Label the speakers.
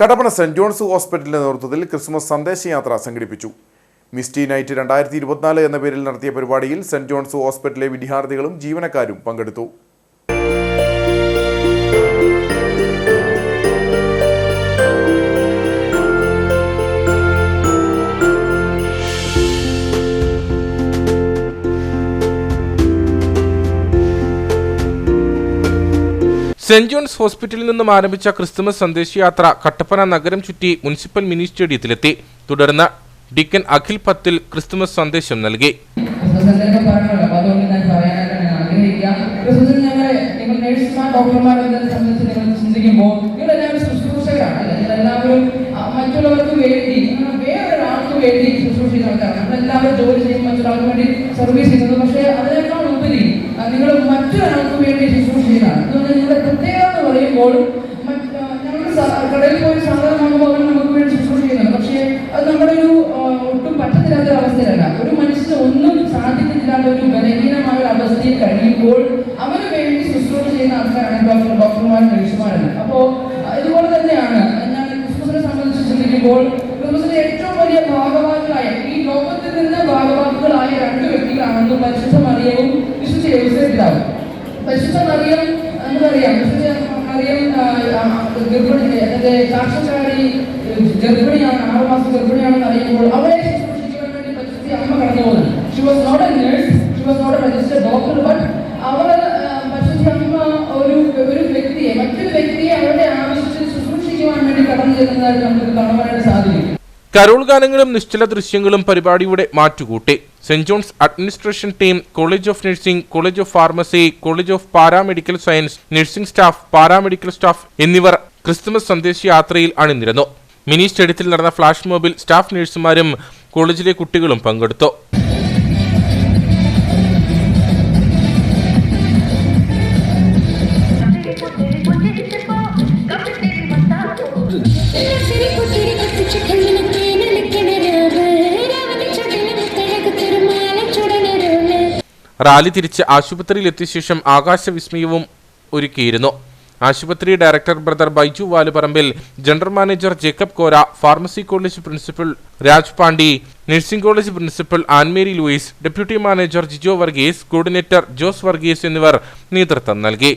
Speaker 1: Kattappana saint John's ഹോസ്പിറ്റലിന്റെ നേതൃത്വത്തിൽ Christmas സന്ദേശയാത്ര സംഘടിപ്പിച്ചു. മിസ്റ്റി നൈറ്റ് രണ്ടായിരത്തി ഇരുപത്തിനാല് എന്ന പേരിൽ നടത്തിയ പരിപാടിയിൽ സെന്റ് ജോൺസ് ഹോസ്പിറ്റലിലെ വിദ്യാർത്ഥികളും ജീവനക്കാരും പങ്കെടുത്തു.
Speaker 2: സെന്റ് ജോൺസ് ഹോസ്പിറ്റലിൽ നിന്നും ആരംഭിച്ച ക്രിസ്തുമസ് സന്ദേശയാത്ര കട്ടപ്പന നഗരം ചുറ്റി മുനിസിപ്പൽ മിനി സ്റ്റേഡിയത്തിലെത്തി. തുടർന്ന് ഡിക്കൻ അഖിൽ പത്തിൽ ക്രിസ്തുമസ് സന്ദേശം നൽകി.
Speaker 3: ശുശ്രൂഷ ജോലി ചെയ്യും മറ്റൊരാൾക്ക് വേണ്ടി സർവീസ് ചെയ്യുന്നത്. പക്ഷേ അതിനേക്കാൾ ഉപരി നിങ്ങൾ മറ്റൊരാൾക്ക് വേണ്ടി ശുശ്രൂഷ എന്ന് കടലിൽ പോയി സാധാരണ അവർ നമുക്ക് വേണ്ടി ചെയ്യുന്നുണ്ട്. പക്ഷേ അത് നമ്മുടെ ഒരു ഒട്ടും പറ്റത്തില്ലാത്ത അവസ്ഥയിലല്ല. ഒരു മനുഷ്യന് ഒന്നും സാധിക്കുന്നില്ലാത്ത ഒരു ബലഹീനമായ ഒരു അവസ്ഥയിൽ കഴിയുമ്പോൾ അവന് വേണ്ടി ശുശ്രൂഷ ചെയ്യുന്ന ആൾക്കാരാണ് ഡോക്ടർ ഡോക്ടർമാർ നഴ്സുമാരാണ് അപ്പോൾ ഇതുപോലെ തന്നെയാണ്. ഞാൻ ക്രിസ്മസിനെ സംബന്ധിച്ച് ചിന്തിക്കുമ്പോൾ ക്രിസ്മസിന്റെ ഏറ്റവും വലിയ ഭാഗവാക്കളായ ഈ ലോകത്തിൽ നിന്ന് ഭാഗവാക്കുകളായ രണ്ട് വ്യക്തികളാണെന്ന് പരിശുദ്ധ മറിയവും വിശുദ്ധ യോസേപ്പിതാവും പരിശുദ്ധ മറിയം നമുക്കറിയാം വിശുദ്ധ മറിയം ആ, ആ, ഗർഭിണി സാക്ഷാത്കാരി ഗർഭിണിയാണ് ആറ് ഗർഭിണിയാണെന്ന് അറിയുമ്പോൾ അവളെ ശുശ്രൂഷിക്കാൻ വേണ്ടി അമ്മ was not a was not a doctor but അമ്മ ഒരു ഒരു വ്യക്തിയെ വേണ്ടി
Speaker 2: കരോൾ ഗാനങ്ങളും നിശ്ചല ദൃശ്യങ്ങളും പരിപാടിയുടെ മാറ്റുകൂട്ടി. Saint John's administration team college of nursing college of pharmacy college of paramedical science nursing staff paramedical staff എന്നിവർ ക്രിസ്തുമസ് സന്ദേശയാത്രയിൽ അണിനിരന്നു. മിനി സ്റ്റേഡിയത്തിൽ നടന്ന ഫ്ലാഷ് മോബിൽ സ്റ്റാഫ് നഴ്സുമാരും കോളേജിലെ കുട്ടികളും പങ്കെടുത്തു. റാലി തിരിച്ച് ആശുപത്രിയിലെത്തിയ ശേഷം ആകാശവിസ്മയവും ഒരുക്കിയിരുന്നു. ആശുപത്രി director brother Baiju Valuparambil general manager Jacob Kora pharmacy college principal Raj Pandi nursing college principal Ann Mary Louis deputy manager Jijo Varghese coordinator Jose Varghese എന്നിവർ നേതൃത്വം നൽകി.